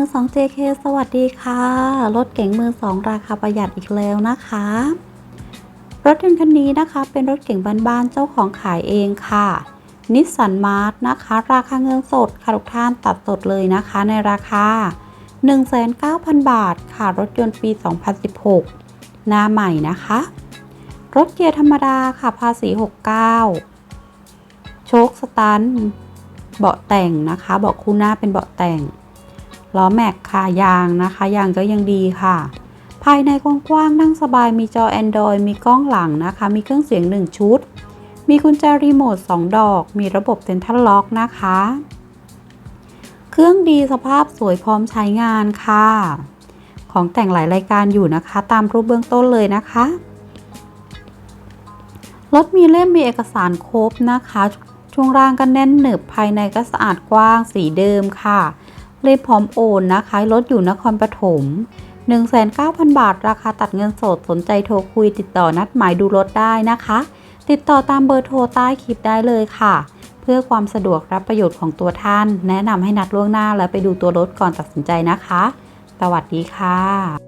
มือสอง JK สวัสดีค่ะ รถเก๋งมือสองราคาประหยัดอีกแล้วนะคะ รถยนต์คันนี้นะคะเป็นรถเก๋งบ้านๆเจ้าของขายเองค่ะนิสสันมาร์ทนะคะ ราคาเงินสดค่ะทุกท่านตัดสดเลยนะคะในราคา 1,900 บาทค่ะรถยนต์ปี 2016 หน้าใหม่นะคะ รถเกียร์ธรรมดาค่ะภาษี 69 โชคสตันท์เบาะแต่งนะคะเบาะคู่หน้าเป็นเบาะแต่ง ล้อแม็กค่ะยางนะคะ ยางก็ยังดีค่ะ ภายในกว้างๆนั่งสบายมีจอ Android มีกล้องหลังนะคะ มีเครื่องเสียง 1 ชุด มีกุญแจรีโมท 2 ดอก มีระบบเซ็นทรัลล็อกนะคะ เครื่องดีสภาพสวยพร้อมใช้งานค่ะ ของแต่งหลายรายการอยู่นะคะ ตามรูปเบื้องต้นเลยนะคะรถมีเล่มมีเอกสารครบนะคะ ช่วงล่างก็แน่นหนึบภายในก็สะอาดกว้างสีเดิมค่ะ รีบพร้อมโอนนะคะรถอยู่นครปฐม19,000 บาท ราคาตัดเงินสดสนใจโทรคุยติดต่อนัดหมายดูรถได้นะคะ ติดต่อตามเบอร์โทรใต้คลิปได้เลยค่ะ เพื่อความสะดวกรับประโยชน์ของตัวท่าน แนะนำให้นัดล่วงหน้าแล้วไปดูตัวรถก่อนตัดสินใจนะคะ สวัสดีค่ะ